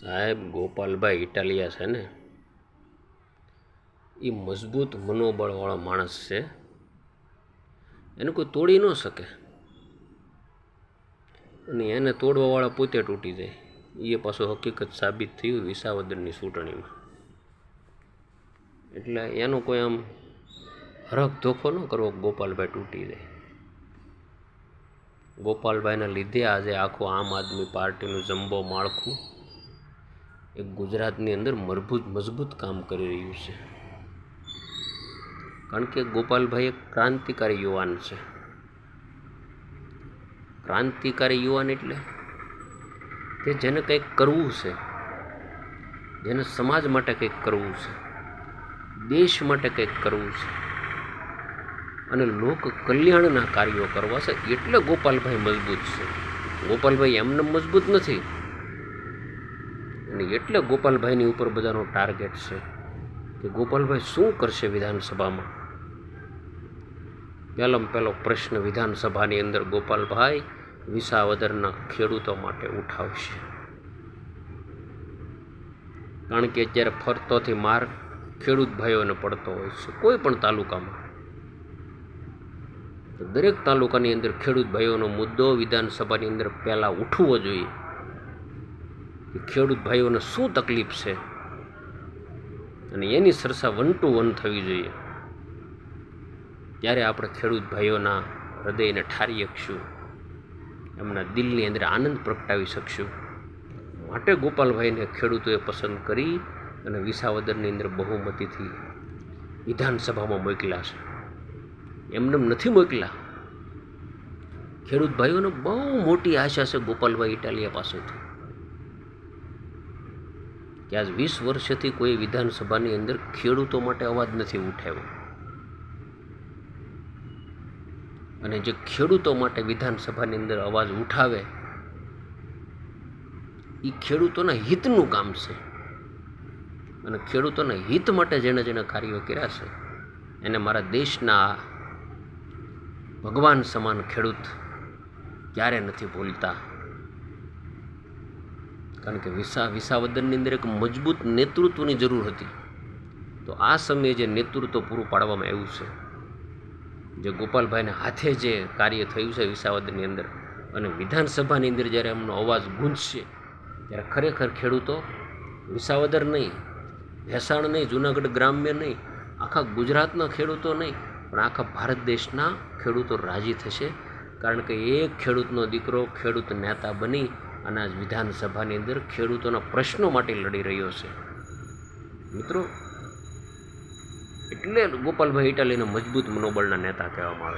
સાહેબ, ગોપાલભાઈ ઇટાલિયા છે ને, એ મજબૂત મનોબળવાળો માણસ છે. એને કોઈ તોડી ન શકે. અને એને તોડવાવાળા પોતે તૂટી જાય. એ પાછું હકીકત સાબિત થયું વિસાવદરની ચૂંટણીમાં. એટલે એનો કોઈ આમ હરખ ધોખો ન કરવો ગોપાલભાઈ તૂટી જાય. ગોપાલભાઈના લીધે આજે આખું આમ આદમી પાર્ટીનું જમ્બો માળખું એ ગુજરાતની અંદર મજબૂત મજબૂત કામ કરી રહ્યું છે. કારણ કે ગોપાલભાઈ એક ક્રાંતિકારી યુવાન છે. ક્રાંતિકારી યુવાન એટલે કે જેને કંઈક કરવું છે, જેને સમાજ માટે કંઈક કરવું છે, દેશ માટે કંઈક કરવું છે, અને લોક કલ્યાણના કાર્યો કરવા છે, એટલે ગોપાલભાઈ મજબૂત છે. ગોપાલભાઈ એમને મજબૂત નથી. અને એટલે ગોપાલભાઈની ઉપર બધાનો ટાર્ગેટ છે કે ગોપાલભાઈ શું કરશે વિધાનસભામાં? પહેલામાં પહેલો પ્રશ્ન વિધાનસભાની અંદર ગોપાલભાઈ વિસાવદરના ખેડૂતો માટે ઉઠાવશે. કારણ કે અત્યારે ફરતોથી માર ખેડૂત ભાઈઓને પડતો હોય છે, કોઈ પણ તાલુકામાં. દરેક તાલુકાની અંદર ખેડૂત ભાઈઓનો મુદ્દો વિધાનસભાની અંદર પહેલાં ઉઠવો જોઈએ. કે ખેડૂત ભાઈઓને શું તકલીફ છે? અને એની સરસા વન ટુ વન થવી જોઈએ. ત્યારે આપણે ખેડૂત ભાઈઓના હૃદયને ઠારી શકશું. એમના દિલની અંદર આનંદ પ્રગટાવી શકશું. માટે ગોપાલભાઈને ખેડૂતોએ પસંદ કરી અને વિસાવદરની અંદર બહુમતીથી વિધાનસભામાં મોકલ્યા છે. એમને નથી મોકલ્યા. ખેડૂત ભાઈઓને બહુ મોટી આશા છે ગોપાલભાઈ ઇટાલિયા પાસેથી. કે આજ વીસ વર્ષથી કોઈ વિધાનસભાની અંદર ખેડૂતો માટે અવાજ નથી ઉઠાવ્યો. અને જે ખેડૂતો માટે વિધાનસભાની અંદર અવાજ ઉઠાવે એ ખેડૂતોના હિતનું કામ છે. અને ખેડૂતોના હિત માટે જેણે જેણે કાર્યો કર્યા છે, એને મારા દેશના ભગવાન સમાન ખેડૂત ક્યારે નથી ભૂલતા. કારણ કે વિસા, વિસાવદનની અંદર એક મજબૂત નેતૃત્વની જરૂર હતી. તો આ સમયે જે નેતૃત્વ પૂરું પાડવામાં આવ્યું છે, જે ગોપાલભાઈને હાથે જે કાર્ય થયું છે વિસાવદનની અંદર અને વિધાનસભાની અંદર જ્યારે એમનો અવાજ ગુંજશે, ત્યારે ખરેખર ખેડૂતો વિસાવદર નહીં, ભેસાણ નહીં, જુનાગઢ ગ્રામ્ય નહીં, આખા ગુજરાતના ખેડૂતો નહીં, પણ આખા ભારત દેશના ખેડૂતો રાજી થશે. કારણ કે એક ખેડૂતનો દીકરો ખેડૂત નેતા બની અને વિધાનસભાની અંદર ખેડૂતોના પ્રશ્નો માટે લડી રહ્યો છે. મિત્રો, એટલે ગોપાલભાઈ ઇટાલીને મજબૂત મનોબળના નેતા કહેવામાં આવે